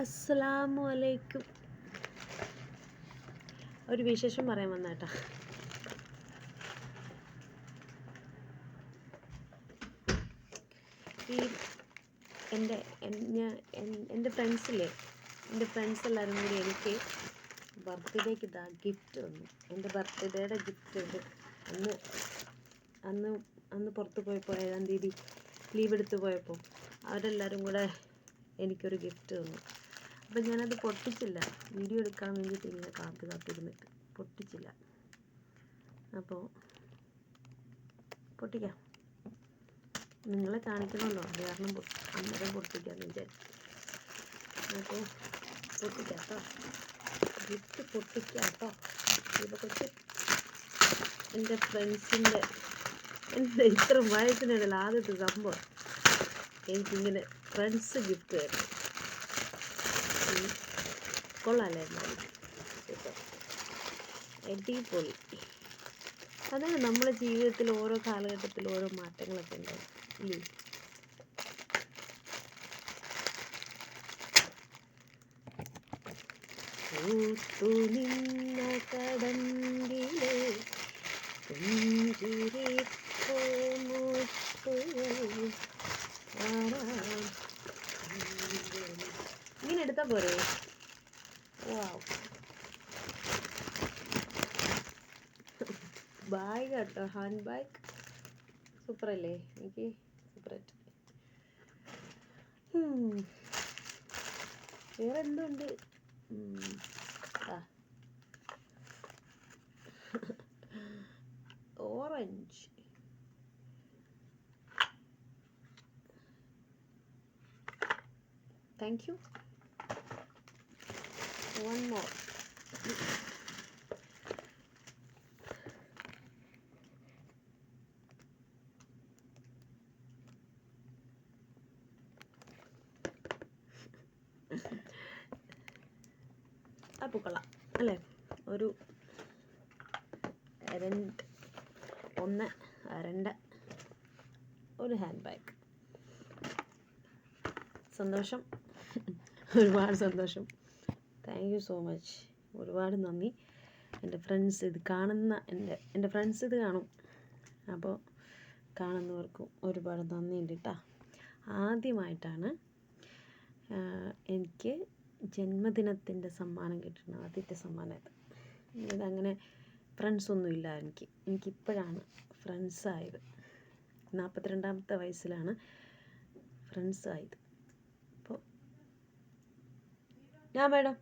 അസ്സലാമു അലൈക്കും. ഒരു വിശേഷം പറയാൻ വന്നേട്ടാ ഈ എന്റെ എന്റെ ഫ്രണ്ട്സില്ലേ എന്റെ ഫ്രണ്ട്സ് എല്ലാവരും കൂടി എനിക്ക് ബർത്ത്ഡേക്ക് ഇതാ ഗിഫ്റ്റ് വന്നു എന്റെ ബർത്ത്ഡേയുടെ ഗിഫ്റ്റ് ഉണ്ട്. അന്ന് അന്ന് അന്ന് പുറത്ത് പോയപ്പോൾ ഏഴാം തീയതി ലീവ് എടുത്ത് പോയപ്പോൾ അവരെല്ലാവരും കൂടെ എനിക്കൊരു ഗിഫ്റ്റ് തന്നു. അപ്പം ഞാനത് പൊട്ടിച്ചില്ല. വീഡിയോ എടുക്കാൻ വേണ്ടിയിട്ട് ഇങ്ങനെ കാത്തു കാത്തിരുന്നിട്ട് പൊട്ടിച്ചില്ല. അപ്പോൾ പൊട്ടിക്കാം. നിങ്ങളെ കാണിക്കണമല്ലോ. അത് കാരണം അന്നേരം പൊട്ടിക്കാമെന്ന് വിചാരിച്ചു. അപ്പോൾ പൊട്ടിക്കാം കേട്ടോ ഗിഫ്റ്റ് പൊട്ടിക്കാം കേട്ടോ ഇപ്പോൾ കൊച്ചു എന്റെ ഫ്രണ്ട്സിന്റെ എന്റെ ഇത്ര വയസ്സിനിടയിൽ ആദ്യത്തെ സംഭവം. എനിക്കിങ്ങനെ ഫ്രണ്ട്സ് ഗിഫ്റ്റ് തരും ഉം. കൊള്ളാല്ലേ എന്നാലും സൂപ്പർ അടിപൊളി. അതാണ് നമ്മുടെ ജീവിതത്തിൽ ഓരോ കാലഘട്ടത്തിൽ ഓരോ മാറ്റങ്ങളൊക്കെ ഉണ്ടാവും ഇല്ലേ? നിന്ന കടമ്പിലെ പുഞ്ചിരിപ്പൂ ഇങ്ങനെ എടുത്താ പോരെ? വാവ് ബാഗ് കേട്ടോ ഹാൻഡ് ബാഗ് സൂപ്പർ അല്ലേ എനിക്ക് സൂപ്പറായിട്ട് വേറെ എന്തുണ്ട് ഉം. ആ. Orange thank you one more. അപ്പോൾ കൊള്ളാം അല്ലേ? ഒരു രണ്ട് ഒന്ന് രണ്ട് ഒരു ഹാൻഡ് ബാഗ് സന്തോഷം. ഒരുപാട് സന്തോഷം. താങ്ക് യു സോ മച്ച് ഒരുപാട് നന്ദി. എന്റെ ഫ്രണ്ട്സ് ഇത് കാണുന്ന എന്റെ എന്റെ ഫ്രണ്ട്സ് ഇത് കാണും. അപ്പോൾ കാണുന്നവർക്കും ഒരുപാട് നന്ദിയുണ്ട് കേട്ടോ ആദ്യമായിട്ടാണ് എനിക്ക് ജന്മദിനത്തിന്റെ സമ്മാനം കിട്ടുന്ന ആദ്യത്തെ സമ്മാനം ഇത്. ഇതങ്ങനെ ഫ്രണ്ട്സൊന്നുമില്ല എനിക്ക്. എനിക്കിപ്പോഴാണ് ഫ്രണ്ട്സ് ആയത്. നാൽപ്പത്തിരണ്ടാമത്തെ വയസ്സിലാണ് ഫ്രണ്ട്സ് ആയത്. അപ്പോൾ ഞാൻ മേഡം